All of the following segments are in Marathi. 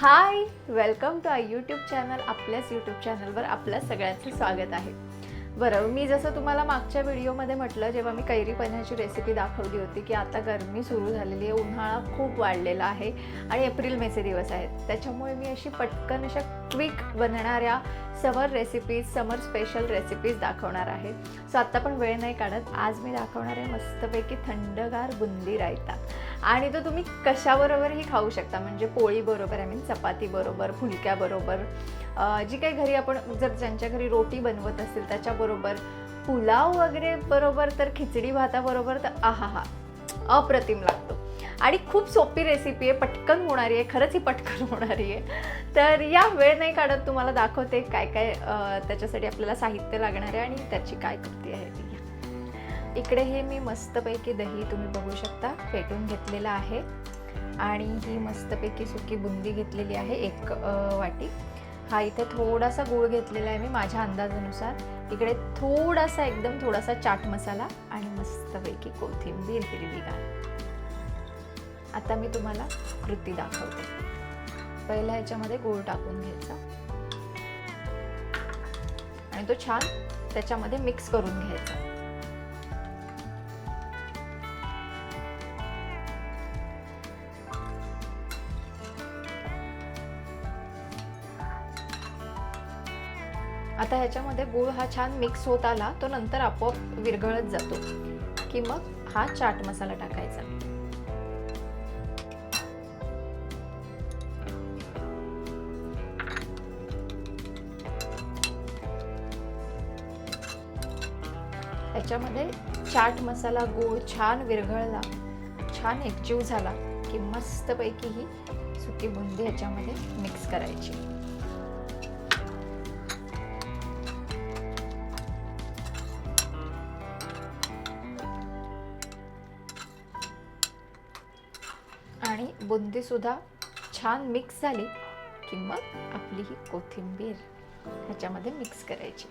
Hi welcome to I YouTube channel आपल्याच यूट्यूब चॅनलवर आपल्या सगळ्यांचं स्वागत आहे. बरं मी जसं तुम्हाला मागच्या व्हिडिओमध्ये म्हटलं जेव्हा मी कैरी पन्ह्याची रेसिपी दाखवली होती की आता गरमी सुरू झालेली आहे उन्हाळा खूप वाढलेला आहे आणि एप्रिल मेचे दिवस आहेत. त्याच्यामुळे मी अशी पटकन अशा क्विक बनणाऱ्या summer recipes summer special recipes दाखवणार आहे. सो आत्ता पण वेळ नाही काढत. आज मी दाखवणार आहे मस्तपैकी थंडगार बुंदी रायता. आणि तो तुम्ही कशाबरोबरही खाऊ शकता? म्हणजे पोळीबरोबर आय मीन चपातीबरोबर फुलक्याबरोबर जी काही घरी आपण जर ज्यांच्या घरी रोटी बनवत असेल त्याच्याबरोबर पुलाव वगैरे बरोबर तर खिचडी भाताबरोबर तर आहा हा अप्रतिम लागतो. आणि खूप सोपी रेसिपी आहे पटकन होणारी आहे खरंच ही पटकन होणारी आहे. तर या वेळ नाही काढत तुम्हाला दाखवते काय काय त्याच्यासाठी आपल्याला साहित्य लागणार आहे आणि त्याची काय कृती आहे ती. इकडे हे मी मस्तपैकी दही तुम्ही बघू शकता फेटून घेतलेलं आहे. आणि ही मस्तपैकी सुकी बुंदी घेतलेली आहे एक वाटी. हा इथे थोडासा गूळ घेतलेला आहे मी माझ्या अंदाजानुसार. इकडे थोडासा एकदम थोडासा चाट मसाला आणि मस्तपैकी कोथिंबीर हिरवीगार. आता मी तुम्हाला कृती दाखवते. पहिल्या ह्याच्यामध्ये गूळ टाकून घ्यायचा. आणि तो छान त्याच्यामध्ये मिक्स करून घ्यायचा. आता ह्याच्यामध्ये गूळ हा छान मिक्स होत आला तो नंतर आपोआप विरघळत जातो. की मग हा चाट मसाला टाकायचा. याच्यामध्ये चाट मसाला गूळ छान विरघळला छान एकजीव झाला की मस्तपैकी ही सुकी बुंदी ह्याच्यामध्ये मिक्स करायची. आणि बुंदीसुद्धा छान मिक्स झाली की मग आपली ही कोथिंबीर ह्याच्यामध्ये मिक्स करायची.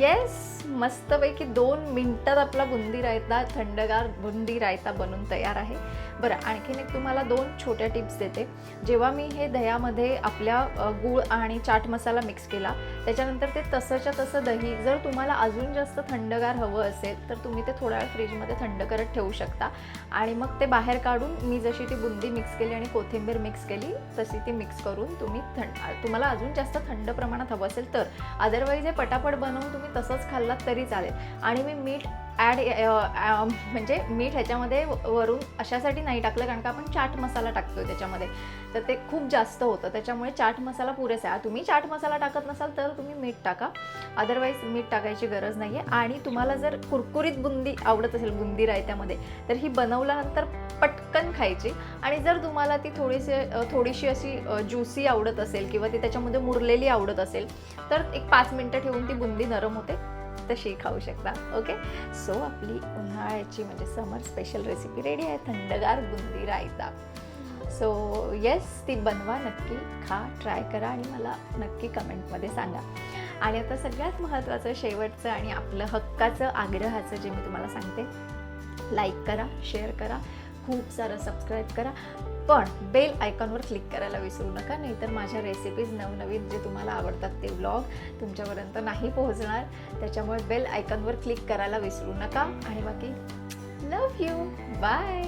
येस मस्तपैकी दोन मिनटात आपला बुंदी रायता थंडगार बुंदी रायता बनून तयार आहे. बरं आणखीन एक तुम्हाला दोन छोट्या टिप्स देते. जेव्हा मी हे दह्यामध्ये आपल्या गूळ आणि चाट मसाला मिक्स केला त्याच्यानंतर ते तसंच्या तसं दही जर तुम्हाला अजून जास्त थंडगार हवं असेल तर तुम्ही ते थोड्या वेळ फ्रीजमध्ये थंड करत ठेवू शकता. आणि मग ते बाहेर काढून मी जशी ती बुंदी मिक्स केली आणि कोथिंबीर मिक्स केली तशी ती मिक्स करून तुम्ही थंड तुम्हाला अजून जास्त थंड प्रमाणात हवं असेल तर. अदरवाईज हे पटापट बनवून तुम्ही तसंच खाल्लात तरी चालेल. आणि मी मीठ ॲड म्हणजे मीठ ह्याच्यामध्ये वरून अशासाठी नाही टाकलं कारण का आपण चाट मसाला टाकतो त्याच्यामध्ये. तर ते खूप जास्त होतं. त्याच्यामुळे चाट मसाला पुरेसा आहे. तुम्ही चाट मसाला टाकत नसाल तर तुम्ही मीठ टाका. अदरवाईज मीठ टाकायची गरज नाही आहे आणि तुम्हाला जर कुरकुरीत बुंदी आवडत असेल बुंदी रायत्यामध्ये तर ही बनवल्यानंतर पटकन खायची. आणि जर तुम्हाला ती थोडीशी थोडीशी अशी ज्युसी आवडत असेल किंवा ती त्याच्यामध्ये मुरलेली आवडत असेल तर एक पाच मिनटं ठेवून ती बुंदी नरम होते. तशी खाऊ शकता ओके सो आपली उन्हाळ्याची म्हणजे समर स्पेशल रेसिपी रेडी आहे थंडगार बुंदी रायता. सो येस ती बनवा नक्की खा ट्राय करा आणि मला नक्की कमेंटमध्ये सांगा. आणि आता सगळ्यात महत्त्वाचं शेवटचं आणि आपलं हक्काचं आग्रहाचं जे मी तुम्हाला सांगते लाईक करा शेअर करा. खूप सारं सबस्क्राईब करा. पण बेल आयकॉनवर क्लिक करायला विसरू नका नाहीतर माझ्या रेसिपीज नवनवीन जे तुम्हाला आवडतात ते व्लॉग तुमच्यापर्यंत नाही पोहोचणार. त्याच्यामुळे बेल आयकॉनवर क्लिक करायला विसरू नका. आणि बाकी लव यू बाय